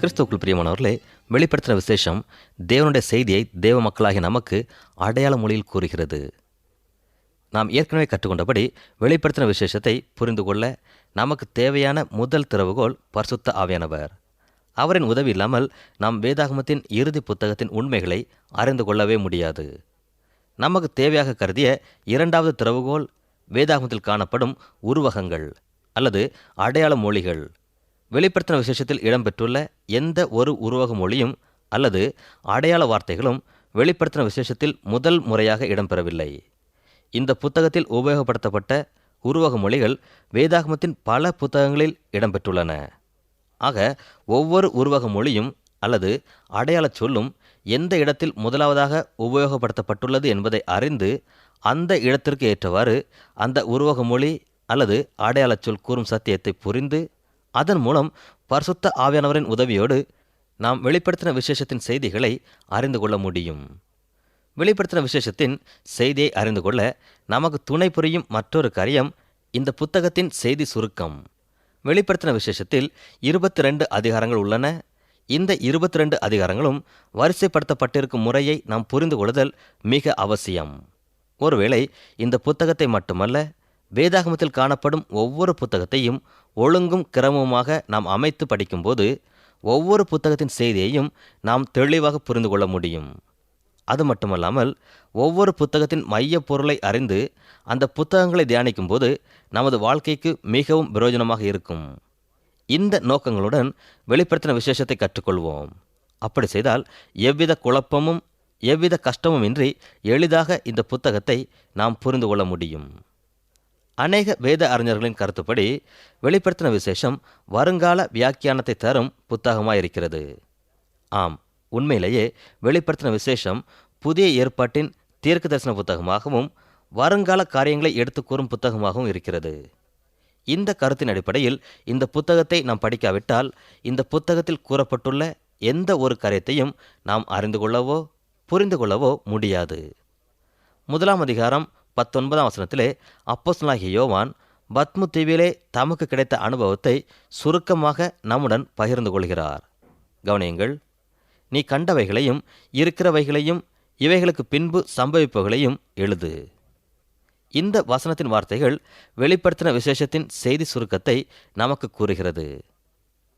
கிறிஸ்துவுக்குள் பிரியமானவர்களே வெளிப்படுத்தின விசேஷம் தேவனுடைய செய்தியை தேவ மக்களாகிய நமக்கு அடையாள மொழியில் கூறுகிறது. நாம் ஏற்கனவே கற்றுக்கொண்டபடி வெளிப்படுத்தின விசேஷத்தை புரிந்து கொள்ள நமக்கு தேவையான முதல் திறவுகோல் பரிசுத்த ஆவியானவர். அவரின் உதவி இல்லாமல் நாம் வேதாகமத்தின் இறுதி புத்தகத்தின் உண்மைகளை அறிந்து கொள்ளவே முடியாது. நமக்கு தேவையாக கருதிய இரண்டாவது திறவுகோல் வேதாகமத்தில் காணப்படும் உருவகங்கள் அல்லது அடையாள மொழிகள். வெளிப்படுத்தின விசேஷத்தில் இடம்பெற்றுள்ள எந்த ஒரு உருவக மொழியும் அல்லது அடையாள வார்த்தைகளும் வெளிப்படுத்தின விசேஷத்தில் முதல் முறையாக இடம்பெறவில்லை. இந்த புத்தகத்தில் உபயோகப்படுத்தப்பட்ட உருவக மொழிகள் வேதாகமத்தின் பல புத்தகங்களில் இடம்பெற்றுள்ளன. ஆக ஒவ்வொரு உருவக மொழியும் அல்லது அடையாளச் சொல்லும் எந்த இடத்தில் முதலாவதாக உபயோகப்படுத்தப்பட்டுள்ளது என்பதை அறிந்து அந்த இடத்திற்கு ஏற்றவாறு அந்த உருவக மொழி அல்லது அடையாளச் சொல் கூறும் சத்தியத்தை புரிந்து அதன் மூலம் பரிசுத்த ஆவியானவரின் உதவியோடு நாம் வெளிப்படுத்தின விசேஷத்தின் செய்திகளை அறிந்து கொள்ள முடியும். வெளிப்படுத்தின விசேஷத்தின் செய்தியை அறிந்து கொள்ள நமக்கு துணை புரியும் மற்றொரு காரியம் இந்த புத்தகத்தின் செய்தி சுருக்கம். வெளிப்படுத்தின விசேஷத்தில் இருபத்தி ரெண்டு அதிகாரங்கள் உள்ளன. இந்த இருபத்தி ரெண்டு அதிகாரங்களும் வரிசைப்படுத்தப்பட்டிருக்கும் முறையை நாம் புரிந்து கொள்ளுதல் மிக அவசியம். ஒருவேளை இந்த புத்தகத்தை மட்டுமல்ல வேதாகமத்தில் காணப்படும் ஒவ்வொரு புத்தகத்தையும் ஒழுங்கும் கிரமமாக நாம் அமைத்து படிக்கும்போது ஒவ்வொரு புத்தகத்தின் செய்தியையும் நாம் தெளிவாக புரிந்து கொள்ள முடியும். அது மட்டுமல்லாமல் ஒவ்வொரு புத்தகத்தின் மையப் பொருளை அறிந்து அந்த புத்தகங்களை தியானிக்கும்போது நமது வாழ்க்கைக்கு மிகவும் பிரயோஜனமாக இருக்கும். இந்த நோக்கங்களுடன் வெளிப்படுத்தின விசேஷத்தை கற்றுக்கொள்வோம். அப்படி செய்தால் எவ்வித குழப்பமும் எவ்வித கஷ்டமும் இன்றி எளிதாக இந்த புத்தகத்தை நாம் புரிந்து கொள்ள முடியும். அநேக வேத அறிஞர்களின் கருத்துப்படி வெளிப்படுத்தின விசேஷம் வருங்கால வியாக்கியானத்தை தரும் புத்தகமாயிருக்கிறது. ஆம் உண்மையிலேயே வெளிப்படுத்தின விசேஷம் புதிய ஏற்பாட்டின் தீர்க்க தரிசன புத்தகமாகவும் வருங்கால காரியங்களை எடுத்துக் கூறும் புத்தகமாகவும் இருக்கிறது. இந்த கருத்தின் அடிப்படையில் இந்த புத்தகத்தை நாம் படிக்காவிட்டால் இந்த புத்தகத்தில் கூறப்பட்டுள்ள எந்த ஒரு காரியத்தையும் நாம் அறிந்து கொள்ளவோ புரிந்து கொள்ளவோ முடியாது. முதலாம் அதிகாரம் பத்தொன்பதாம் வசனத்திலே அப்போசனாகிய யோவான் பத்மு தீவிலே தமக்கு கிடைத்த அனுபவத்தை சுருக்கமாக நம்முடன் பகிர்ந்து கொள்கிறார். கவனியுங்கள் நீ கண்டவைகளையும் இருக்கிறவைகளையும் இவைகளுக்கு பின்பு சம்பவிப்பவைகளையும் எழுது. இந்த வசனத்தின் வார்த்தைகள் வெளிப்படுத்தின விசேஷத்தின் செய்தி சுருக்கத்தை நமக்கு கூறுகிறது.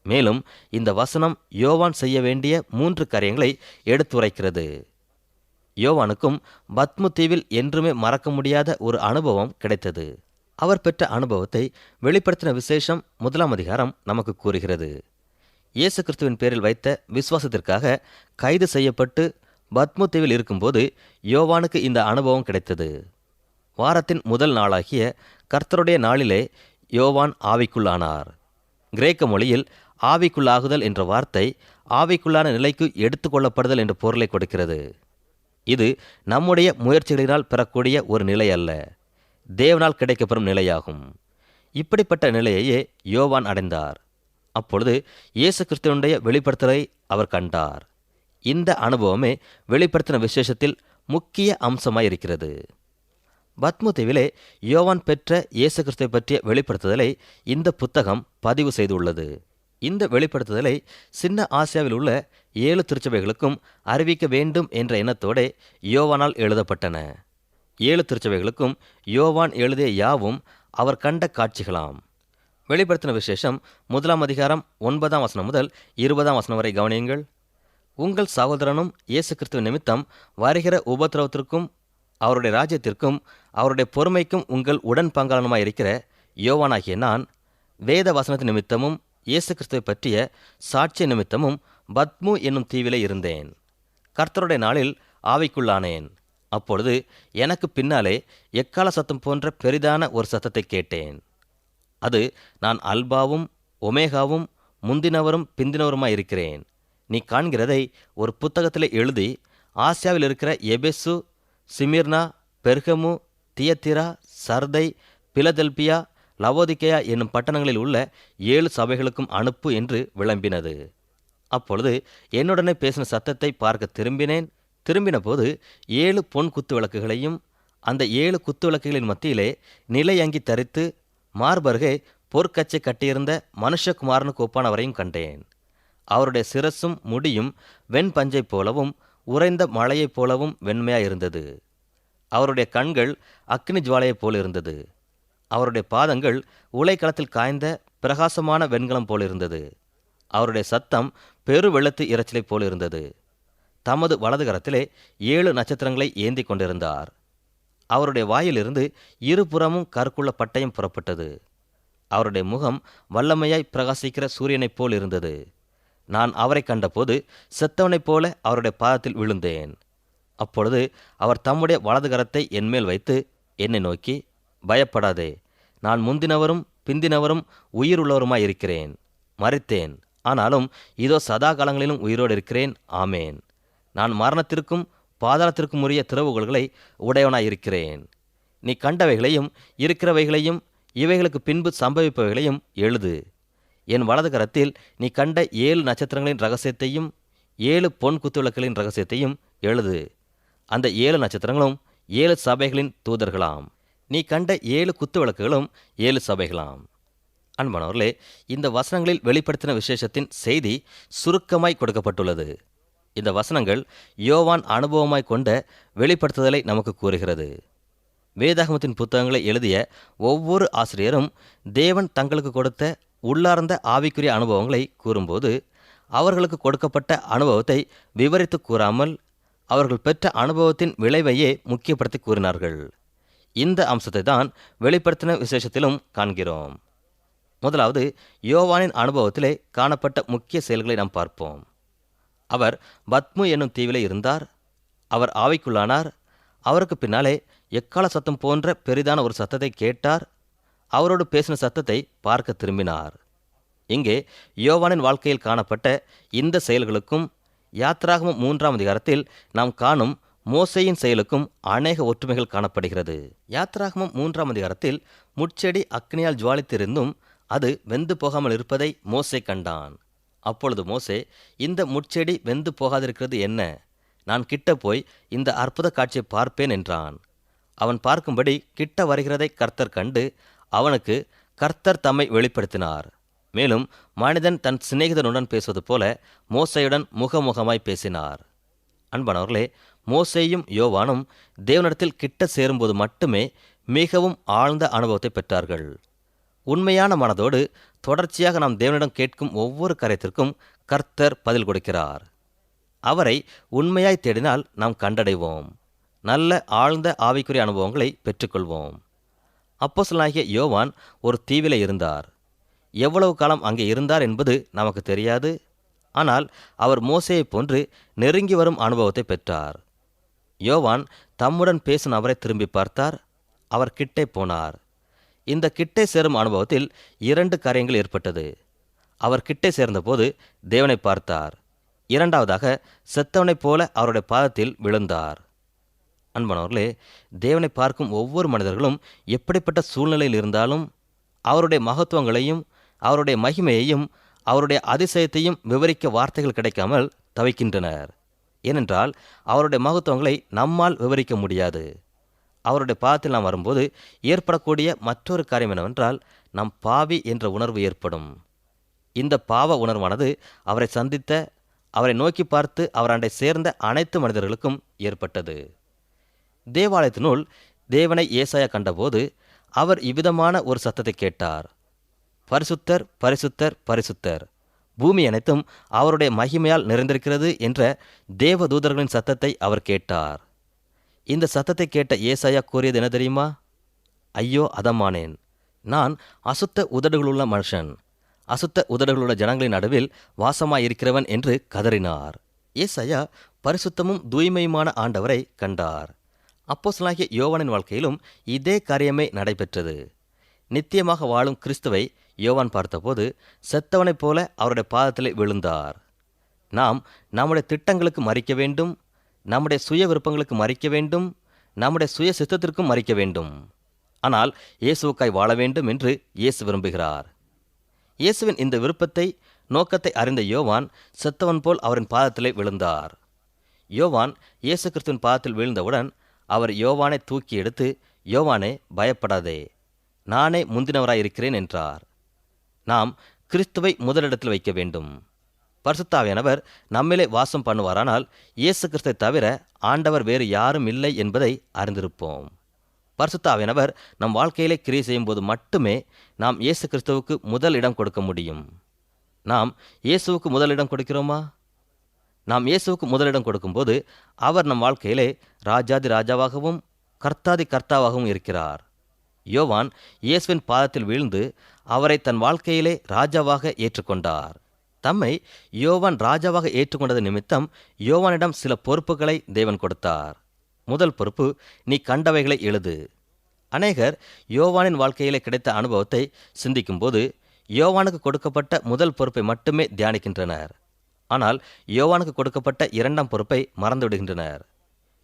மேலும் இந்த வசனம் யோவான் செய்ய வேண்டிய மூன்று காரியங்களை எடுத்துரைக்கிறது. யோவானுக்கும் பத்மு தீவில் என்றுமே மறக்க முடியாத ஒரு அனுபவம் கிடைத்தது. அவர் பெற்ற அனுபவத்தை வெளிப்படுத்தின விசேஷம் முதலாம் அதிகாரம் நமக்கு கூறுகிறது. இயேசு கிறிஸ்துவின் பேரில் வைத்த விசுவாசத்திற்காக கைது செய்யப்பட்டு பத்மு தீவில் இருக்கும்போது யோவானுக்கு இந்த அனுபவம் கிடைத்தது. வாரத்தின் முதல் நாளாகிய கர்த்தருடைய நாளிலே யோவான் ஆவிக்குள்ளானார். கிரேக்க மொழியில் ஆவிக்குள்ளாகுதல் என்ற வார்த்தை ஆவிக்குள்ளான நிலைக்கு எடுத்துக்கொள்ளப்படுதல் என்ற பொருளை கொடுக்கிறது. இது நம்முடைய முயற்சிகளினால் பெறக்கூடிய ஒரு நிலை அல்ல. தேவனால் கிடைக்கப்பெறும் நிலையாகும். இப்படிப்பட்ட நிலையையே யோவான் அடைந்தார். அப்பொழுது இயேசு கிறிஸ்துவனுடைய வெளிப்படுத்தலை அவர் கண்டார். இந்த அனுபவமே வெளிப்படுத்தின விசேஷத்தில் முக்கிய அம்சமாயிருக்கிறது. இருக்கிறது யோவான் பெற்ற இயேசு கிறிஸ்துவை பற்றிய வெளிப்படுத்துதலை இந்த புத்தகம் பதிவு செய்துள்ளது. இந்த வெளிப்படுத்துதலை சின்ன ஆசியாவில் உள்ள ஏழு திருச்சபைகளுக்கும் அறிவிக்க வேண்டும் என்ற எண்ணத்தோடே யோவானால் எழுதப்பட்டன. ஏழு திருச்சபைகளுக்கும் யோவான் எழுதிய யாவும் அவர் கண்ட காட்சிகளாம். வெளிப்படுத்தின விசேஷம் முதலாம் அதிகாரம் ஒன்பதாம் வசனம் முதல் இருபதாம் வசனம் வரை கவனியுங்கள். உங்கள் சகோதரனும் இயேசு கிறிஸ்துவ நிமித்தம் வருகிற உபத்திரவத்திற்கும் அவருடைய ராஜ்யத்திற்கும் அவருடைய பொறுமைக்கும் உங்கள் உடன் பங்காளனுமாய் இருக்கிற யோவானாகிய நான் வேத வசனத்து நிமித்தமும் இயேசு கிறிஸ்துவை பற்றிய சாட்சிய நிமித்தமும் பத்மு என்னும் தீவிலே இருந்தேன். கர்த்தருடைய நாளில் ஆவிக்குள்ளானேன். அப்பொழுது எனக்கு பின்னாலே எக்கால சத்தம் போன்ற பெரிதான ஒரு சத்தத்தை கேட்டேன். அது நான் அல்பாவும் ஒமேகாவும் முந்தினவரும் பிந்தினவருமாய் இருக்கிறேன். நீ காண்கிறதை ஒரு புத்தகத்தில் எழுதி ஆசியாவில் இருக்கிற Ephesus Smyrna Pergamum Thyatira Sardis Philadelphia Laodicea என்னும் பட்டணங்களில் உள்ள ஏழு சபைகளுக்கும் அனுப்பு என்று விளம்பினது. அப்பொழுது என்னுடனே பேசின சத்தத்தை பார்க்க திரும்பினேன். திரும்பின போது ஏழு பொன் குத்து விளக்குகளையும் அந்த ஏழு குத்து விளக்குகளின் மத்தியிலே நிலையங்கி தரித்து மார்பருகே பொற்கச்சை கட்டியிருந்த மனுஷகுமாரனுக்கு ஒப்பானவரையும் கண்டேன். அவருடைய சிரசும் முடியும் வெண்பஞ்சைப் போலவும் உறைந்த மழையைப் போலவும் வெண்மையாயிருந்தது அவருடைய கண்கள் அக்னி ஜுவாலையைப் போல் இருந்தது. அவருடைய பாதங்கள் உலைக்களத்தில் காய்ந்த பிரகாசமான வெண்கலம் போலிருந்தது. அவருடைய சத்தம் பெரு வெள்ளத்து இரைச்சலைப் போலிருந்தது. தமது வலது கரத்திலே ஏழு நட்சத்திரங்களை ஏந்தி கொண்டிருந்தார். அவருடைய வாயிலிருந்து இருபுறமும் கருக்குள்ள பட்டயம் புறப்பட்டது. அவருடைய முகம் வல்லமையாய் பிரகாசிக்கிற சூரியனைப் போல் இருந்தது நான் அவரை கண்டபோது செத்தவனைப் போல அவருடைய பாதத்தில் விழுந்தேன். அப்பொழுது அவர் தம்முடைய வலது கரத்தை என்மேல் வைத்து என்னை நோக்கி பயப்படாதே நான் முந்தினவரும் பிந்தினவரும் உயிருள்ளவருமாய் இருக்கிறேன். மறித்தேன். ஆனாலும் இதோ சதா காலங்களிலும் உயிரோடு இருக்கிறேன். ஆமேன். நான் மரணத்திற்கும் பாதாளத்திற்கும் உரிய திறவுகோள்களை உடையவனாய் இருக்கிறேன். நீ கண்டவைகளையும் இருக்கிறவைகளையும் இவைகளுக்கு பின்பு சம்பவிப்பவைகளையும் எழுது. என் வலது கரத்தில் நீ கண்ட ஏழு நட்சத்திரங்களின் ரகசியத்தையும் ஏழு பொன் குத்துவிளக்குகளின் ரகசியத்தையும் எழுது. அந்த ஏழு நட்சத்திரங்களும் ஏழு சபைகளின் தூதர்களாம். நீ கண்ட ஏழு குத்து விளக்குகளும் ஏழு சபைகளாம். அன்பானவர்களே இந்த வசனங்களில் வெளிப்படுத்தின விசேஷத்தின் செய்தி சுருக்கமாய் கொடுக்கப்பட்டுள்ளது. இந்த வசனங்கள் யோவான் அனுபவமாய் கொண்ட வெளிப்படுத்துதலை நமக்கு கூறுகிறது. வேதாகமத்தின் புத்தகங்களை எழுதிய ஒவ்வொரு ஆசிரியரும் தேவன் தங்களுக்கு கொடுத்த உள்ளார்ந்த ஆவிக்குரிய அனுபவங்களை கூறும்போது அவர்களுக்கு கொடுக்கப்பட்ட அனுபவத்தை விவரித்து கூறாமல் அவர்கள் பெற்ற அனுபவத்தின் விளைவையே முக்கியப்படுத்தி கூறினார்கள். இந்த அம்சத்தை தான் வெளிப்படுத்தின விசேஷத்திலும் காண்கிறோம். முதலாவது யோவானின் அனுபவத்திலே காணப்பட்ட முக்கிய செயல்களை நாம் பார்ப்போம். அவர் பத்மு என்னும் தீவிலே இருந்தார் அவர் ஆவைக்குள்ளானார் அவருக்கு பின்னாலே எக்கால சத்தம் போன்ற பெரிதான ஒரு சத்தத்தை கேட்டார் அவரோடு பேசின சத்தத்தை பார்க்க திரும்பினார். இங்கே யோவானின் வாழ்க்கையில் காணப்பட்ட இந்த செயல்களுக்கும் யாத்ராகமம் மூன்றாம் அதிகாரத்தில் நாம் காணும் மோசையின் செயலுக்கும் அநேக ஒற்றுமைகள் காணப்படுகிறது. யாத்ராகமம் மூன்றாம் அதிகாரத்தில் முட்செடி அக்னியால் ஜுவாலித்திருந்தும் அது வெந்து போகாமல் இருப்பதை மோசே கண்டான். அப்பொழுது மோசே இந்த முட்செடி வெந்து போகாதிருக்கிறது என்ன? நான் கிட்ட போய் இந்த அற்புத காட்சியை பார்ப்பேன் என்றான். அவன் பார்க்கும்படி கிட்ட வருகிறதை கர்த்தர் கண்டு அவனுக்கு கர்த்தர் தம்மை வெளிப்படுத்தினார். மேலும் மனிதன் தன் சிநேகிதனுடன் பேசுவது போல மோசையுடன் முகமுகமாய் பேசினார். அன்பானவர்களே மோசேயும் யோவானும் தேவனிடத்தில் கிட்ட சேரும்போது மட்டுமே மிகவும் ஆழ்ந்த அனுபவத்தை பெற்றார்கள். உண்மையான மனதோடு தொடர்ச்சியாக நாம் தேவனிடம் கேட்கும் ஒவ்வொரு காரியத்திற்கும் கர்த்தர் பதில் கொடுக்கிறார். அவரை உண்மையாய் தேடினால் நாம் கண்டடைவோம். நல்ல ஆழ்ந்த ஆவிக்குரிய அனுபவங்களை பெற்றுக்கொள்வோம். அப்போசலாகிய யோவான் ஒரு தீவில இருந்தார். எவ்வளவு காலம் அங்கே இருந்தார் என்பது நமக்கு தெரியாது. ஆனால் அவர் மோசையைப் போன்று நெருங்கி வரும் அனுபவத்தை பெற்றார். யோவான் தம்முடன் பேசும் அவரை திரும்பி பார்த்தார். அவர் கிட்டே போனார். இந்த கிட்டே சேரும் அனுபவத்தில் இரண்டு காரியங்கள் ஏற்பட்டது. அவர் கிட்டே சேர்ந்தபோது தேவனை பார்த்தார். இரண்டாவதாக செத்தவனைப் போல அவருடைய பாதத்தில் விழுந்தார். அன்பானவர்களே தேவனை பார்க்கும் ஒவ்வொரு மனிதர்களும் எப்படிப்பட்ட சூழ்நிலையில் இருந்தாலும் அவருடைய மகத்துவங்களையும் அவருடைய மகிமையையும் அவருடைய அதிசயத்தையும் விவரிக்க வார்த்தைகள் கிடைக்காமல் தவிக்கின்றனர். ஏனென்றால் அவருடைய மகத்துவங்களை நம்மால் விவரிக்க முடியாது. அவருடைய பாதத்தில் நாம் வரும்போது ஏற்படக்கூடிய மற்றொரு காரியம் என்னவென்றால் நம் பாவி என்ற உணர்வு ஏற்படும். இந்த பாவ உணர்வானது அவரை சந்தித்த அவரை நோக்கி பார்த்து அவர் அண்டை சேர்ந்த அனைத்து மனிதர்களுக்கும் ஏற்பட்டது. தேவாலயத்தினுள் தேவனை ஏசாயா கண்டபோது அவர் இவ்விதமான ஒரு சத்தத்தை கேட்டார். பரிசுத்தர் பரிசுத்தர் பரிசுத்தர். பூமி அனைத்தும் அவருடைய மகிமையால் நிறைந்திருக்கிறது என்ற தேவதூதர்களின் சத்தத்தை அவர் கேட்டார். இந்த சத்தத்தை கேட்ட ஏசாயா கூறியது என்ன தெரியுமா? ஐயோ அதமானேன். நான் அசுத்த உதடுகளுள்ள மனுஷன். அசுத்த உதடுகளுள்ள ஜனங்களின் நடுவில் வாசமாயிருக்கிறவன் என்று கதறினார். ஏசாயா பரிசுத்தமும் தூய்மையுமான ஆண்டவரை கண்டார். அப்போசலாகிய யோவானின் வாழ்க்கையிலும் இதே காரியமே நடைபெற்றது. நித்தியமாக வாழும் கிறிஸ்துவை யோவான் பார்த்தபோது செத்தவனைப் போல அவருடைய பாதத்திலே விழுந்தார். நாம் நம்முடைய திட்டங்களுக்கு மறிக்க வேண்டும் நம்முடைய சுய விருப்பங்களுக்கு மறிக்க வேண்டும் நம்முடைய சுய சித்தத்திற்கும் மறிக்க வேண்டும். ஆனால் இயேசுவுக்காய் வாழ வேண்டும் என்று இயேசு விரும்புகிறார். இயேசுவின் இந்த விருப்பத்தை நோக்கத்தை அறிந்த யோவான் செத்தவன் போல் அவரின் பாதத்திலே விழுந்தார். யோவான் இயேசு கிறிஸ்துவின் பாதத்தில் வீழ்ந்தவுடன் அவர் யோவானை தூக்கி எடுத்து யோவானே பயப்படாதே. நானே முந்தினவராயிருக்கிறேன் என்றார். நாம் கிறிஸ்துவை முதலிடத்தில் வைக்க வேண்டும். பரிசுத்தாவியானவர் நம்மிலே வாசம் பண்ணுவாரானால் இயேசு கிறிஸ்தை தவிர ஆண்டவர் வேறு யாரும் இல்லை என்பதை அறிந்திருப்போம். பரிசுத்தாவியானவர் நம் வாழ்க்கையிலே கிரியை செய்யும்போது மட்டுமே நாம் இயேசு கிறிஸ்துவுக்கு முதல் இடம் கொடுக்க முடியும். நாம் இயேசுவுக்கு முதலிடம் கொடுக்கிறோமா? நாம் இயேசுவுக்கு முதலிடம் கொடுக்கும்போது அவர் நம் வாழ்க்கையிலே ராஜாதி ராஜாவாகவும் கர்த்தாதி கர்த்தாவாகவும் இருக்கிறார். யோவான் இயேசுவின் பாதத்தில் வீழ்ந்து அவரை தன் வாழ்க்கையிலே ராஜாவாக ஏற்றுக்கொண்டார். தம்மை யோவான் ராஜாவாக ஏற்றுக்கொண்டது நிமித்தம் யோவானிடம் சில பொறுப்புகளை தேவன் கொடுத்தார். முதல் பொறுப்பு நீ கண்டவைகளை எழுது. அநேகர் யோவானின் வாழ்க்கையிலே கிடைத்த அனுபவத்தை சிந்திக்கும்போது யோவானுக்கு கொடுக்கப்பட்ட முதல் பொறுப்பை மட்டுமே தியானிக்கின்றனர். ஆனால் யோவானுக்கு கொடுக்கப்பட்ட இரண்டாம் பொறுப்பை மறந்துவிடுகின்றனர்.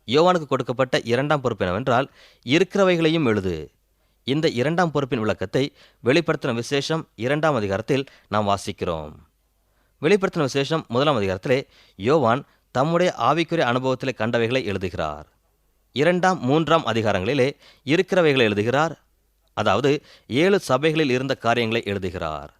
யோவானுக்கு கொடுக்கப்பட்ட இரண்டாம் பொறுப்பு என்னவென்றால் இருக்கிறவைகளையும் எழுது. இந்த இரண்டாம் பொறுப்பின் விளக்கத்தை வெளிப்படுத்தின விசேஷம் இரண்டாம் அதிகாரத்தில் நாம் வாசிக்கிறோம். வெளிப்படுத்தின விசேஷம் முதலாம் அதிகாரத்திலே யோவான் தம்முடைய ஆவிக்குரிய அனுபவத்திலே கண்டவைகளை எழுதுகிறார். இரண்டாம் மூன்றாம் அதிகாரங்களிலே இருக்கிறவைகளை எழுதுகிறார். அதாவது ஏழு சபைகளில் இருந்த காரியங்களை எழுதுகிறார்.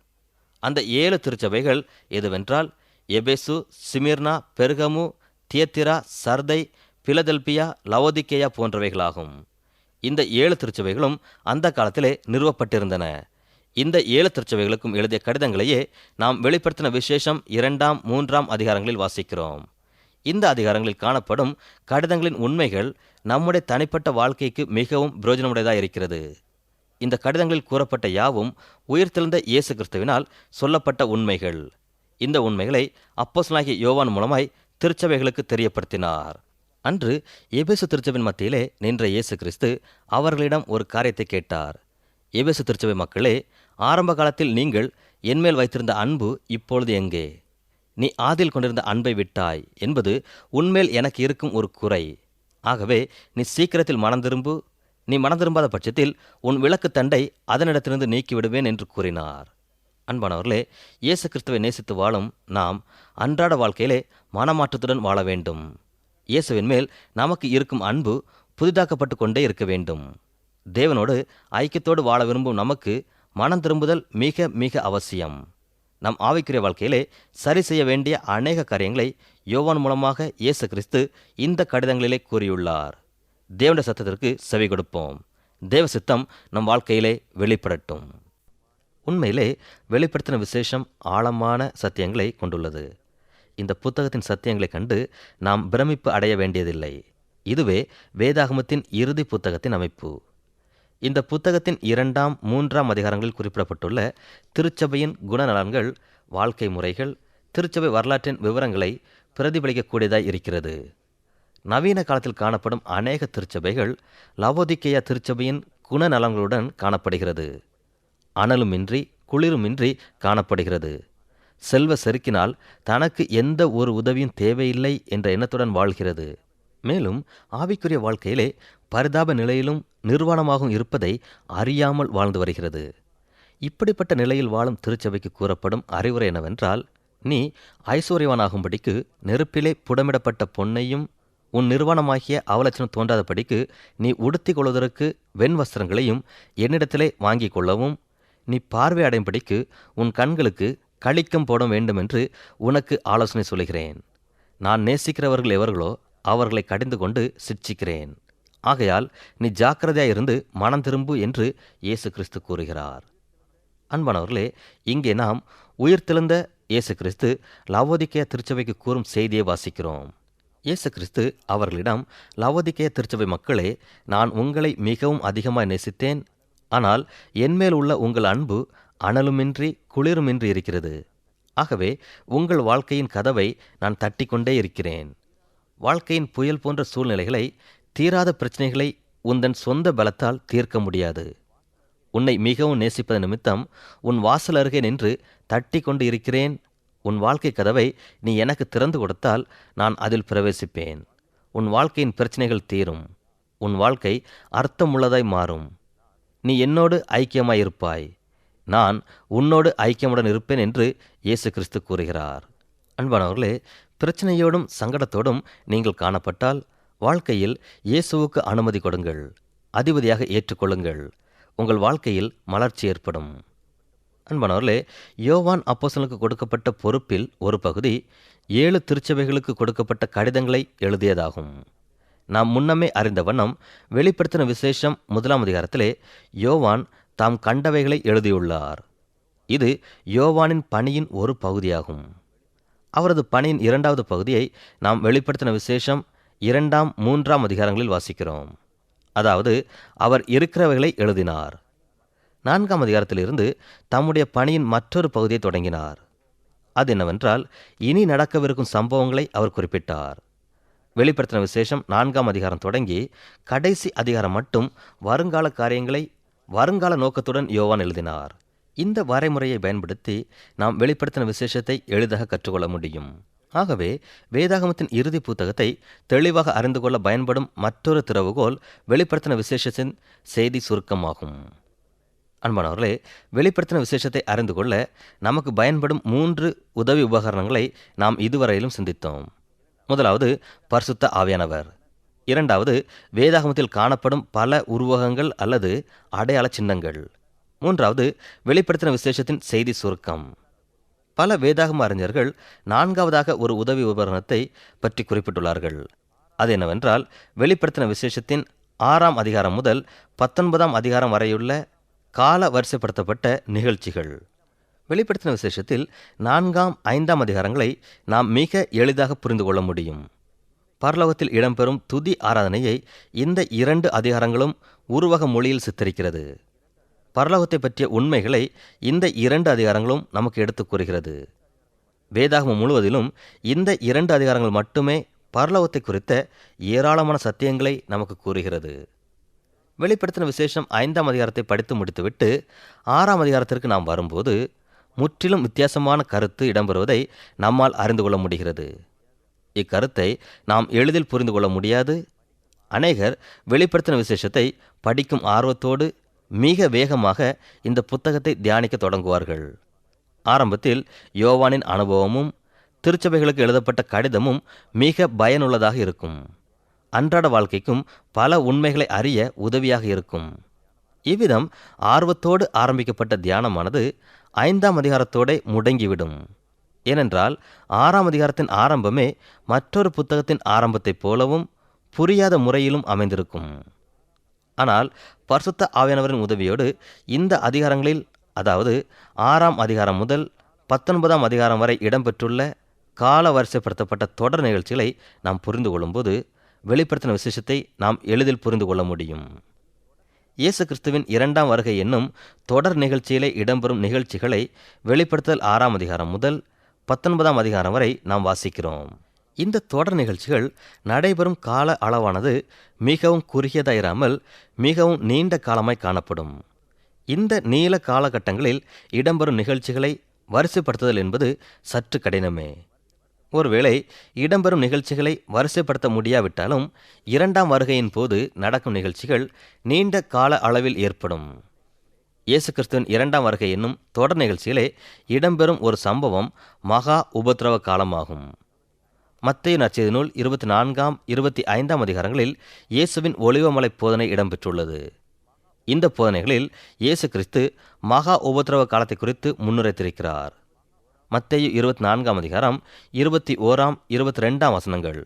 அந்த ஏழு திருச்சபைகள் எதுவென்றால் Ephesus Smyrna Pergamum Thyatira Sardis Philadelphia Laodicea போன்றவைகளாகும். இந்த ஏழு திருச்சபைகளும் அந்த காலத்திலே நிறுவப்பட்டிருந்தன. இந்த ஏழு திருச்சபைகளுக்கும் எழுதிய கடிதங்களையே நாம் வெளிப்படுத்தின விசேஷம் இரண்டாம் மூன்றாம் அதிகாரங்களில் வாசிக்கிறோம். இந்த அதிகாரங்களில் காணப்படும் கடிதங்களின் உண்மைகள் நம்முடைய தனிப்பட்ட வாழ்க்கைக்கு மிகவும் பிரயோஜனமுடையதாக இருக்கிறது. இந்த கடிதங்களில் கூறப்பட்ட யாவும் உயிர்த்தெழுந்த இயேசு கிறிஸ்துவினால் சொல்லப்பட்ட உண்மைகள். இந்த உண்மைகளை அப்போசனாகிய யோவான் மூலமாய் திருச்சபைகளுக்கு தெரியப்படுத்தினார். அன்று எபேசு திருச்சபையின் மத்தியிலே நின்ற இயேசு கிறிஸ்து அவர்களிடம் ஒரு காரியத்தை கேட்டார். எபேசு திருச்சபை மக்களே ஆரம்ப காலத்தில் நீங்கள் என்மேல் வைத்திருந்த அன்பு இப்பொழுது எங்கே? நீ ஆதில் கொண்டிருந்த அன்பை விட்டாய் என்பது உன்மேல் எனக்கு இருக்கும் ஒரு குறை. ஆகவே நீ சீக்கிரத்தில் மனம் திரும்பு. நீ மனம் திரும்பாத பட்சத்தில் உன் விளக்கு தண்டை அதனிடத்திலிருந்து நீக்கிவிடுவேன் என்று கூறினார். அன்பானவர்களே இயேசு கிறிஸ்துவை நேசித்து வாழும் நாம் அன்றாட வாழ்க்கையிலே மனமாற்றத்துடன் வாழ வேண்டும். இயேசுவின் மேல் நமக்கு இருக்கும் அன்பு புதிதாக்கப்பட்டு கொண்டே இருக்க வேண்டும். தேவனோடு ஐக்கியத்தோடு வாழ விரும்பும் நமக்கு மனம் திரும்புதல் மிக மிக அவசியம். நம் ஆவிக்குரிய வாழ்க்கையிலே சரி செய்ய வேண்டிய அநேக காரியங்களை யோவான் மூலமாக இயேசு கிறிஸ்து இந்த கடிதங்களிலே கூறியுள்ளார். தேவனுடைய சத்தத்திற்கு செவி கொடுப்போம். தேவ சித்தம் நம் வாழ்க்கையிலே வெளிப்படட்டும். உண்மையிலே வெளிப்படுத்தின விசேஷம் ஆழமான சத்தியங்களை கொண்டுள்ளது. இந்த புத்தகத்தின் சத்தியங்களை கண்டு நாம் பிரமிப்பு அடைய வேண்டியதில்லை. இதுவே வேதாகமத்தின் இறுதி புத்தகத்தின் அமைப்பு. இந்த புத்தகத்தின் இரண்டாம் மூன்றாம் அதிகாரங்களில் குறிப்பிடப்பட்டுள்ள திருச்சபையின் குணநலன்கள் வாழ்க்கை முறைகள் திருச்சபை வரலாற்றின் விவரங்களை பிரதிபலிக்கக்கூடியதாய் இருக்கிறது. நவீன காலத்தில் காணப்படும் அநேக திருச்சபைகள் லவோதிக்கேயா திருச்சபையின் குணநலங்களுடன் காணப்படுகிறது. அனலுமின்றி குளிருமின்றி காணப்படுகிறது. செல்வ செருக்கினால் தனக்கு எந்த ஒரு உதவியும் தேவையில்லை என்ற எண்ணத்துடன் வாழ்கிறது. மேலும் ஆவிக்குரிய வாழ்க்கையிலே பரிதாப நிலையிலும் நிர்வாணமாகவும் இருப்பதை அறியாமல் வாழ்ந்து வருகிறது. இப்படிப்பட்ட நிலையில் வாழும் திருச்சபைக்கு கூறப்படும் அறிவுரை என்னவென்றால் நீ ஐஸ்வர்யவானாகும்படிக்கு நெருப்பிலே புடமிடப்பட்ட பொன்னையும் உன் நிர்வாணமாகிய அவலட்சணம் தோன்றாதபடிக்கு நீ உடுத்திக் கொள்வதற்கு வெண் வஸ்திரங்களையும் என்னிடத்திலே வாங்கிக் கொள்ளவும் நீ பார்வை அடையும்படிக்கு உன் கண்களுக்கு களிக்கம் போட வேண்டும் என்று உனக்கு ஆலோசனை சொல்கிறேன் நான் நேசிக்கிறவர்கள் எவர்களோ அவர்களை கடிந்து கொண்டு சிட்சிக்கிறேன் ஆகையால் நீ ஜாக்கிரதையாயிருந்து மனம் திரும்பு என்று இயேசு கிறிஸ்து கூறுகிறார். அன்பானவர்களே இங்கே நாம் உயிர்த்தெழுந்த இயேசு கிறிஸ்து லவோதிக்கே திருச்சபைக்கு கூறும் செய்தியை வாசிக்கிறோம். இயேசு கிறிஸ்து அவர்களிடம் லவோதிக்கேய திருச்சபை மக்களே நான் உங்களை மிகவும் அதிகமாய் நேசித்தேன். ஆனால் என்மேல் உள்ள உங்கள் அன்பு அனலுமின்றி குளிருமின்றி இருக்கிறது. ஆகவே உங்கள் வாழ்க்கையின் கதவை நான் தட்டிக்கொண்டே இருக்கிறேன். வாழ்க்கையின் புயல் போன்ற சூழ்நிலைகளை தீராத பிரச்சனைகளை உந்தன் சொந்த பலத்தால் தீர்க்க முடியாது. உன்னை மிகவும் நேசிப்பது நிமித்தம் உன் வாசல் அருகே நின்று தட்டி கொண்டு இருக்கிறேன். உன் வாழ்க்கை கதவை நீ எனக்கு திறந்து கொடுத்தால் நான் அதில் பிரவேசிப்பேன். உன் வாழ்க்கையின் பிரச்சனைகள் தீரும். உன் வாழ்க்கை அர்த்தமுள்ளதாய் மாறும். நீ என்னோடு ஐக்கியமாயிருப்பாய். நான் உன்னோடு ஐக்கியமுடன் இருப்பேன் என்று இயேசு கிறிஸ்து கூறுகிறார். அன்பானவர்களே பிரச்சனையோடும் சங்கடத்தோடும் நீங்கள் காணப்பட்டால் வாழ்க்கையில் இயேசுவுக்கு அனுமதி கொடுங்கள். அதிபதியாக ஏற்றுக்கொள்ளுங்கள். உங்கள் வாழ்க்கையில் மலர்ச்சி ஏற்படும். அன்பானவர்களே யோவான் அப்போசனுக்கு கொடுக்கப்பட்ட பொறுப்பில் ஒரு பகுதி ஏழு திருச்சபைகளுக்கு கொடுக்கப்பட்ட கடிதங்களை எழுதியதாகும். நாம் முன்னமே அறிந்த வண்ணம் வெளிப்படுத்தின விசேஷம் முதலாம் அதிகாரத்திலே யோவான் தாம் கண்டவைகளை எழுதியுள்ளார். இது யோவானின் பணியின் ஒரு பகுதியாகும். அவரது பணியின் இரண்டாவது பகுதியை நாம் வெளிப்படுத்தின விசேஷம் இரண்டாம் மூன்றாம் அதிகாரங்களில் வாசிக்கிறோம். அதாவது அவர் இருக்கிறவைகளை எழுதினார். நான்காம் அதிகாரத்திலிருந்து தம்முடைய பணியின் மற்றொரு பகுதியை தொடங்கினார். அது என்னவென்றால் இனி நடக்கவிருக்கும் சம்பவங்களை அவர் குறிப்பிட்டார். வெளிப்படுத்தின விசேஷம் நான்காம் அதிகாரம் தொடங்கி கடைசி அதிகாரம் மட்டும் வருங்கால காரியங்களை வருங்கால நோக்கத்துடன் யோவான் எழுதினார். இந்த வரைமுறையை பயன்படுத்தி நாம் வெளிப்படுத்தின விசேஷத்தை எளிதாக கற்றுக்கொள்ள முடியும். ஆகவே வேதாகமத்தின் இறுதி புத்தகத்தை தெளிவாக அறிந்து கொள்ள பயன்படும் மற்றொரு திறவுகோல் வெளிப்படுத்தின விசேஷத்தின் செய்தி சுருக்கமாகும். அன்பானவர்களே வெளிப்படுத்தின விசேஷத்தை அறிந்து கொள்ள நமக்கு பயன்படும் மூன்று உதவி உபகரணங்களை நாம் இதுவரையிலும் சிந்தித்தோம். முதலாவது பரிசுத்த ஆவியானவர். இரண்டாவது வேதாகமத்தில் காணப்படும் பல உருவகங்கள் அல்லது அடையாள சின்னங்கள். மூன்றாவது வெளிப்படுத்தின விசேஷத்தின் செய்தி சுருக்கம். பல வேதாகம அறிஞர்கள் நான்காவதாக ஒரு உதவி உபகரணத்தை பற்றி குறிப்பிட்டுள்ளார்கள். அது என்னவென்றால் வெளிப்படுத்தின விசேஷத்தின் ஆறாம் அதிகாரம் முதல் பத்தொன்பதாம் அதிகாரம் வரையுள்ள கால வரிசைப்படுத்தப்பட்ட நிகழ்ச்சிகள். வெளிப்படுத்தின விசேஷத்தில் நான்காம் ஐந்தாம் அதிகாரங்களை நாம் மிக எளிதாக புரிந்து கொள்ள முடியும். பரலோகத்தில் இடம்பெறும் துதி ஆராதனையை இந்த இரண்டு அதிகாரங்களும் உருவக மொழியில் சித்தரிக்கிறது. பரலோகத்தை பற்றிய உண்மைகளை இந்த இரண்டு அதிகாரங்களும் நமக்கு எடுத்துக் கூறுகிறது. வேதாகமம் முழுவதிலும் இந்த இரண்டு அதிகாரங்கள் மட்டுமே பரலோகத்தை குறித்த ஏராளமான சத்தியங்களை நமக்கு கூறுகிறது. வெளிப்படுத்தின விசேஷம் ஐந்தாம் அதிகாரத்தை படித்து முடித்துவிட்டு ஆறாம் அதிகாரத்திற்கு நாம் வரும்போது முற்றிலும் வித்தியாசமான கருத்து இடம்பெறுவதை நம்மால் அறிந்து கொள்ள முடிகிறது. இக்கருத்தை நாம் எளிதில் புரிந்து கொள்ள முடியாது. அநேகர் வெளிப்படுத்தின விசேஷத்தை படிக்கும் ஆர்வத்தோடு மிக வேகமாக இந்த புத்தகத்தை தியானிக்க தொடங்குவார்கள். ஆரம்பத்தில் யோவானின் அனுபவமும் திருச்சபைகளுக்கு எழுதப்பட்ட கடிதமும் மிக பயனுள்ளதாக இருக்கும். அன்றாட வாழ்க்கைக்கும் பல உண்மைகளை அறிய உதவியாக இருக்கும். இவ்விதம் ஆர்வத்தோடு ஆரம்பிக்கப்பட்ட தியானமானது ஐந்தாம் அதிகாரத்தோட முடங்கிவிடும். ஏனென்றால் ஆறாம் அதிகாரத்தின் ஆரம்பமே மற்றொரு புத்தகத்தின் ஆரம்பத்தைப் போலவும் புரியாத முறையிலும் அமைந்திருக்கும். ஆனால் பரிசுத்த ஆவியானவரின் உதவியோடு இந்த அதிகாரங்களில் அதாவது ஆறாம் அதிகாரம் முதல் பத்தொன்பதாம் அதிகாரம் வரை இடம்பெற்றுள்ள கால வரிசைப்படுத்தப்பட்ட தொடர் நிகழ்ச்சிகளை நாம் புரிந்து கொள்ளும்போது வெளிப்படுத்தின விசேஷத்தை நாம் எளிதில் புரிந்து கொள்ள முடியும். இயேசு கிறிஸ்துவின் இரண்டாம் வருகை என்னும் தொடர் நிகழ்ச்சியிலே இடம்பெறும் நிகழ்ச்சிகளை வெளிப்படுத்தல் ஆறாம் அதிகாரம் முதல் பத்தொன்பதாம் அதிகாரம் வரை நாம் வாசிக்கிறோம். இந்த தொடர் நிகழ்ச்சிகள் நடைபெறும் கால அளவானது மிகவும் குறுகியதாயிராமல் மிகவும் நீண்ட காலமாய் காணப்படும். இந்த நீள காலகட்டங்களில் இடம்பெறும் நிகழ்ச்சிகளை வரிசைப்படுத்துதல் என்பது சற்று கடினமே. ஒருவேளை இடம்பெறும் நிகழ்ச்சிகளை வரிசைப்படுத்த முடியாவிட்டாலும் இரண்டாம் வருகையின் போது நடக்கும் நிகழ்ச்சிகள் நீண்ட கால அளவில் ஏற்படும். இயேசு கிறிஸ்துவின் இரண்டாம் வருகை என்னும் தொடர் நிகழ்ச்சியிலே இடம்பெறும் ஒரு சம்பவம் மகா உபத்திரவ காலமாகும் மத்திய நற்செய்தி நூல் இருபத்தி நான்காம் இருபத்தி ஐந்தாம் அதிகாரங்களில் இயேசுவின் ஒளிவமலை போதனை இடம்பெற்றுள்ளது. இந்த போதனைகளில் இயேசு கிறிஸ்து மகா உபத்திரவ காலத்தை குறித்து முன்னுரைத்திருக்கிறார். மத்திய இருபத்தி நான்காம் அதிகாரம் இருபத்தி ஓராம் இருபத்தி ரெண்டாம் வசனங்கள்.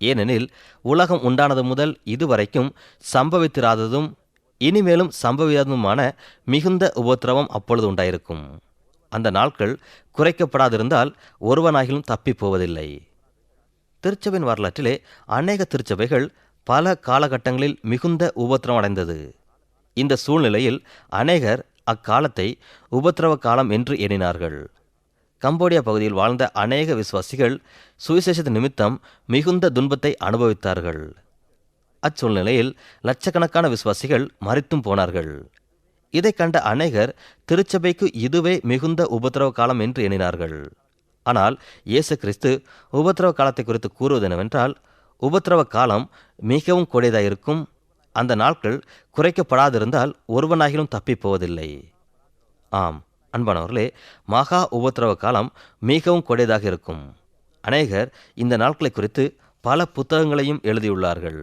ஏனெனில் உலகம் உண்டானது முதல் இதுவரைக்கும் சம்பவித்திராததும் இனிமேலும் சம்பவியாததுமான மிகுந்த உபத்திரவம் அப்பொழுது உண்டாயிருக்கும். அந்த நாட்கள் குறைக்கப்படாதிருந்தால் ஒருவனாகிலும் தப்பிப் போவதில்லை. திருச்சபையின் வரலாற்றிலே அநேக திருச்சபைகள் பல காலகட்டங்களில் மிகுந்த உபத்திரவம் அடைந்தது. இந்த சூழ்நிலையில் அநேகர் அக்காலத்தை உபத்திரவ காலம் என்று எண்ணினார்கள். கம்போடியா பகுதியில் வாழ்ந்த அநேக விசுவாசிகள் சுவிசேஷத்து நிமித்தம் மிகுந்த துன்பத்தை அனுபவித்தார்கள். அச்சூழ்நிலையில் லட்சக்கணக்கான விசுவாசிகள் மறித்தும் போனார்கள். இதை கண்ட அநேகர் திருச்சபைக்கு இதுவே மிகுந்த உபத்திரவ காலம் என்று எண்ணினார்கள். ஆனால் இயேசு கிறிஸ்து உபத்திரவ காலத்தை குறித்து கூறுவது என்னவென்றால் உபத்திரவ காலம் மிகவும் கொடியதாயிருக்கும். அந்த நாட்கள் குறைக்கப்படாதிருந்தால் ஒருவனாகிலும் தப்பிப் போவதில்லை ஆம் அன்பானவர்களே மகா உபத்திரவ காலம் மிகவும் கொடியதாக இருக்கும். அநேகர் இந்த நாட்களை குறித்து பல புத்தகங்களையும் எழுதியுள்ளார்கள்.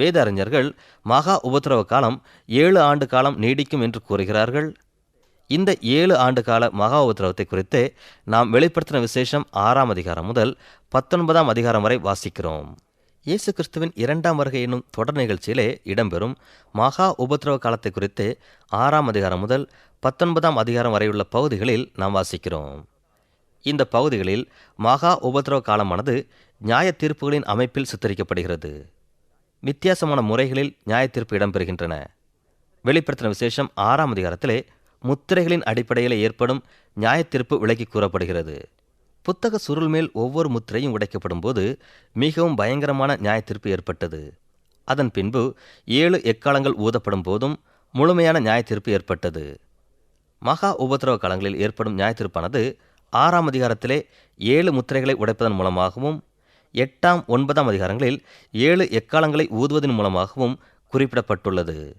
வேத அறிஞர்கள் மகா உபத்திரவ காலம் ஏழு ஆண்டு காலம் நீடிக்கும் என்று கூறுகிறார்கள். இந்த ஏழு ஆண்டு கால மகா உபத்திரவத்தை குறித்தே நாம் வெளிப்படுத்தின விசேஷம் ஆறாம் அதிகாரம் முதல் பத்தொன்பதாம் அதிகாரம் வரை வாசிக்கிறோம். இயேசு கிறிஸ்துவின் இரண்டாம் வருகை என்னும் தொடர் நிகழ்ச்சியிலே இடம்பெறும் மகா உபத்திரவ காலத்தை குறித்தே ஆறாம் அதிகாரம் முதல் பத்தொன்பதாம் அதிகாரம் வரையுள்ள பகுதிகளில் நாம் வாசிக்கிறோம். இந்த பகுதிகளில் மகா உபத்திரவ காலமானது நியாய தீர்ப்புகளின் அமைப்பில் சித்தரிக்கப்படுகிறது. வித்தியாசமான முறைகளில் நியாயத்தீர்ப்பு இடம்பெறுகின்றன. வெளிப்படுத்தின விசேஷம் ஆறாம் அதிகாரத்திலே முத்திரைகளின் அடிப்படையில் ஏற்படும் நியாயத்தீர்ப்பு விலக்கி கூறப்படுகிறது. புத்தக சுருள் மேல் ஒவ்வொரு முத்திரையும் உடைக்கப்படும் போது மிகவும் பயங்கரமான நியாயத்தீர்ப்பு ஏற்பட்டது. அதன் பின்பு ஏழு எக்காலங்கள் ஊதப்படும் போதும் முழுமையான நியாயத்தீர்ப்பு ஏற்பட்டது. மகா உபதிரவ காலங்களில் ஏற்படும் நியாயத்தீர்ப்பானது ஆறாம் அதிகாரத்திலே ஏழு முத்திரைகளை உடைப்பதன் மூலமாகவும் எட்டாம் ஒன்பதாம் அதிகாரங்களில் ஏழு எக்காலங்களை ஊதுவதன் மூலமாகவும் குறிப்பிடப்பட்டுள்ளது.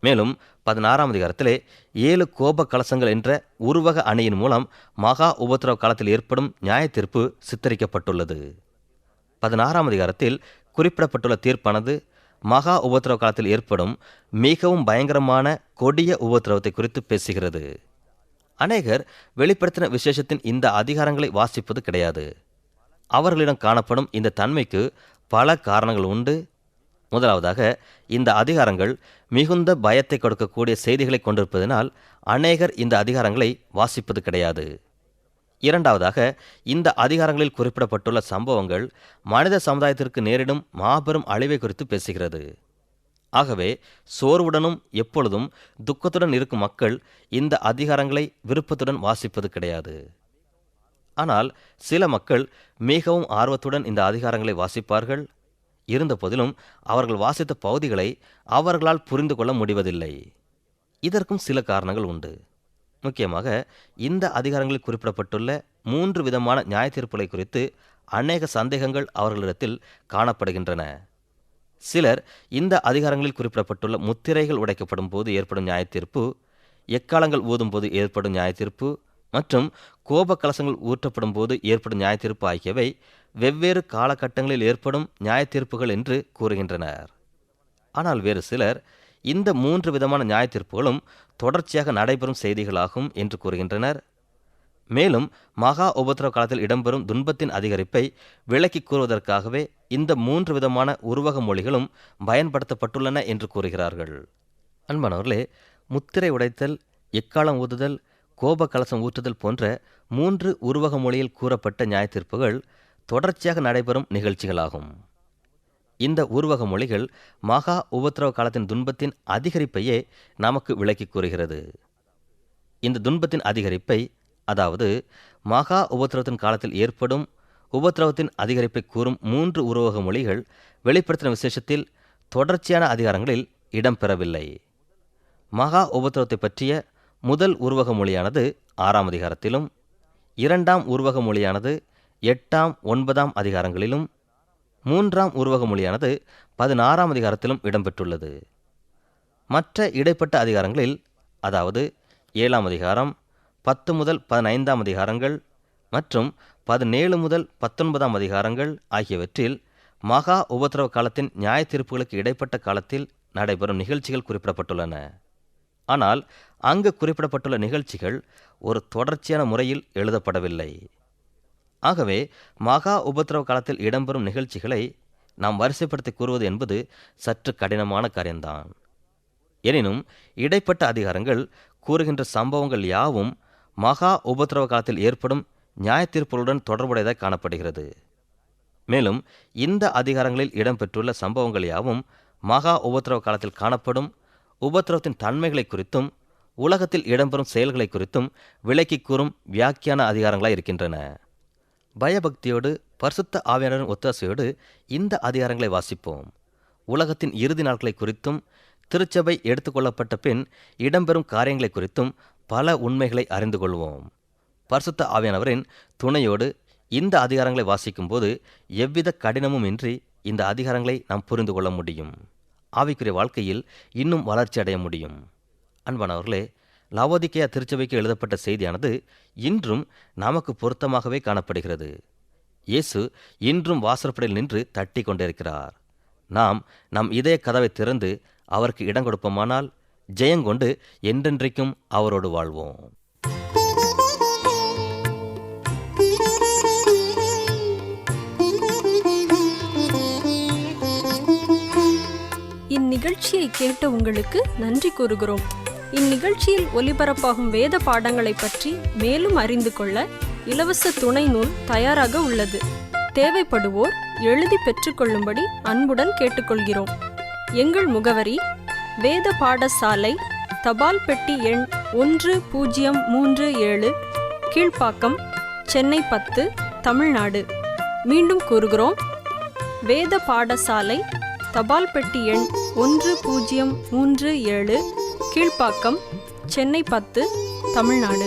மேலும் பதினாறாம் அதிகாரத்திலே ஏழு கோப கலசங்கள் என்ற உருவக அணியின் மூலம் மகா உபத்திரவ காலத்தில் ஏற்படும் நியாய தீர்ப்பு சித்தரிக்கப்பட்டுள்ளது. பதினாறாம் அதிகாரத்தில் குறிப்பிடப்பட்டுள்ள தீர்ப்பானது மகா உபத்திரவ காலத்தில் ஏற்படும் மிகவும் பயங்கரமான கொடிய உபத்திரவத்தை குறித்து பேசுகிறது. அநேகர் வெளிப்படுத்தின விசேஷத்தின் இந்த அதிகாரங்களை வாசிப்பது கிடையாது. அவர்களிடம் காணப்படும் இந்த தன்மைக்கு பல காரணங்கள் உண்டு. முதலாவதாக இந்த அதிகாரங்கள் மிகுந்த பயத்தை கொடுக்கக்கூடிய செய்திகளை கொண்டிருப்பதனால் அநேகர் இந்த அதிகாரங்களை வாசிப்பது கிடையாது. இரண்டாவதாக இந்த அதிகாரங்களில் குறிப்பிடப்பட்டுள்ள சம்பவங்கள் மனித சமுதாயத்திற்கு நேரிடும் மாபெரும் அழிவை குறித்து பேசுகிறது. ஆகவே சோர்வுடனும் எப்பொழுதும் துக்கத்துடன் இருக்கும் மக்கள் இந்த அதிகாரங்களை விருப்பத்துடன் வாசிப்பது கிடையாது. ஆனால் சில மக்கள் மிகவும் ஆர்வத்துடன் இந்த அதிகாரங்களை வாசிப்பார்கள். இருந்தபோதிலும் அவர்கள் வாசித்த பகுதிகளை அவர்களால் புரிந்து கொள்ள முடிவதில்லை. இதற்கும் சில காரணங்கள் உண்டு. முக்கியமாக இந்த அதிகாரங்களில் குறிப்பிடப்பட்டுள்ள மூன்று விதமான நியாய தீர்ப்புகளை குறித்து அநேக சந்தேகங்கள் அவர்களிடத்தில் காணப்படுகின்றன. சிலர் இந்த அதிகாரங்களில் குறிப்பிடப்பட்டுள்ள முத்திரைகள் உடைக்கப்படும் போது ஏற்படும் நியாய தீர்ப்பு எக்காலங்கள் ஊதும் போது ஏற்படும் நியாய தீர்ப்பு மற்றும் கோப கலசங்கள் ஊற்றப்படும் போது ஏற்படும் நியாய தீர்ப்பு ஆகியவை வெவ்வேறு காலகட்டங்களில் ஏற்படும் நியாய தீர்ப்புகள் என்று கூறுகின்றனர். ஆனால் வேறு சிலர் இந்த மூன்று விதமான நியாய தீர்ப்புகளும் தொடர்ச்சியாக நடைபெறும் செய்திகளாகும் என்று கூறுகின்றனர். மேலும் மகா உபத்திரவ காலத்தில் இடம்பெறும் துன்பத்தின் அதிகரிப்பை விளக்கி கூறுவதற்காகவே இந்த மூன்று விதமான உருவக மொழிகளும் பயன்படுத்தப்பட்டுள்ளன என்று கூறுகிறார்கள். அன்பானவர்களே முத்திரை உடைத்தல் எக்காலம் ஊதுதல் கோப கலசம் ஊற்றுதல் போன்ற மூன்று உருவக மொழியில் கூறப்பட்ட நியாயத்தீர்ப்புகள் தொடர்ச்சியாக நடைபெறும் நிகழ்ச்சிகளாகும். இந்த உருவக மொழிகள் மகா உபத்திரவ காலத்தின் துன்பத்தின் அதிகரிப்பையே நமக்கு விளக்கி கூறுகிறது. இந்த துன்பத்தின் அதிகரிப்பை அதாவது மகா உபத்திரவத்தின் காலத்தில் ஏற்படும் உபத்திரவத்தின் அதிகரிப்பை கூறும் மூன்று உருவக மொழிகள் வெளிப்படுத்தின விசேஷத்தில் தொடர்ச்சியான அதிகாரங்களில் இடம்பெறவில்லை. மகா உபத்திரவத்தை பற்றிய முதல் உருவக மொழியானது ஆறாம் அதிகாரத்திலும் இரண்டாம் உருவக மொழியானது எட்டாம் ஒன்பதாம் அதிகாரங்களிலும் மூன்றாம் உருவக மொழியானது பதினாறாம் அதிகாரத்திலும் இடம்பெற்றுள்ளது. மற்ற இடைப்பட்ட அதிகாரங்களில் அதாவது ஏழாம் அதிகாரம் பத்து முதல் பதினைந்தாம் அதிகாரங்கள் மற்றும் பதினேழு முதல் பத்தொன்பதாம் அதிகாரங்கள் ஆகியவற்றில் மகா உபத்திரவ காலத்தின் நியாய தீர்ப்புகளுக்கு இடைப்பட்ட காலத்தில் நடைபெறும் நிகழ்ச்சிகள் குறிப்பிடப்பட்டுள்ளன. ஆனால் அங்கு குறிப்பிடப்பட்டுள்ள நிகழ்ச்சிகள் ஒரு தொடர்ச்சியான முறையில் எழுதப்படவில்லை. ஆகவே மகா உபத்திரவ காலத்தில் இடம்பெறும் நிகழ்ச்சிகளை நாம் வரிசைப்படுத்தி கூறுவது என்பது சற்று கடினமான காரியம்தான். எனினும் இடைப்பட்ட அதிகாரங்கள் கூறுகின்ற சம்பவங்கள் யாவும் மகா உபத்திரவ காலத்தில் ஏற்படும் நியாய தீர்ப்புகளுடன் தொடர்புடையதாக காணப்படுகிறது. மேலும் இந்த அதிகாரங்களில் இடம்பெற்றுள்ள சம்பவங்கள் யாவும் மகா உபத்திரவ காலத்தில் காணப்படும் உபத்திரவத்தின் தன்மைகளை குறித்தும் உலகத்தில் இடம்பெறும் செயல்களை குறித்தும் விளக்கி கூறும் வியாக்கியான அதிகாரங்களாக இருக்கின்றன. பயபக்தியோடு பரிசுத்த ஆவியானரின் ஒத்தாசையோடு இந்த அதிகாரங்களை வாசிப்போம். உலகத்தின் இறுதி நாட்களை குறித்தும் திருச்சபை எடுத்துக்கொள்ளப்பட்ட பின் இடம்பெறும் காரியங்களை குறித்தும் பல உண்மைகளை அறிந்து கொள்வோம். பரிசுத்த ஆவியானவரின் துணையோடு இந்த அதிகாரங்களை வாசிக்கும்போது எவ்வித கடினமும் இன்றி இந்த அதிகாரங்களை நாம் புரிந்து கொள்ள முடியும். ஆவிக்குரிய வாழ்க்கையில் இன்னும் வளர்ச்சி அடைய முடியும். அன்பானவர்களே லவோதிக்கேயா திருச்சபைக்கு எழுதப்பட்ட செய்தியானது இன்றும் நமக்கு பொருத்தமாகவே காணப்படுகிறது. இயேசு இன்றும் வாசற்படியில் நின்று தட்டி கொண்டிருக்கிறார். நாம் நம் இதய கதவை திறந்து அவருக்கு இடம் கொடுப்போமானால் ஜெயங்கொண்டு என்றென்றைக்கும் அவரோடு வாழ்வோம். இந்நிகழ்ச்சியை கேட்ட உங்களுக்கு நன்றி கூறுகிறோம். இந்நிகழ்ச்சியில் ஒலிபரப்பாகும் வேத பாடங்களை பற்றி மேலும் அறிந்து கொள்ள இலவச துணை நூல் தயாராக உள்ளது. தேவைப்படுவோர் எழுதி பெற்றுக்கொள்ளும்படி அன்புடன் கேட்டுக்கொள்கிறோம். எங்கள் முகவரி வேத பாடசாலை தபால் பெட்டி எண் ஒன்று பூஜ்ஜியம் மூன்று ஏழு கீழ்ப்பாக்கம் சென்னை பத்து தமிழ்நாடு. மீண்டும் கூறுகிறோம். வேத பாடசாலை தபால் பெட்டி எண் ஒன்று பூஜ்ஜியம் மூன்று ஏழு கீழ்ப்பாக்கம் சென்னை பத்து தமிழ்நாடு.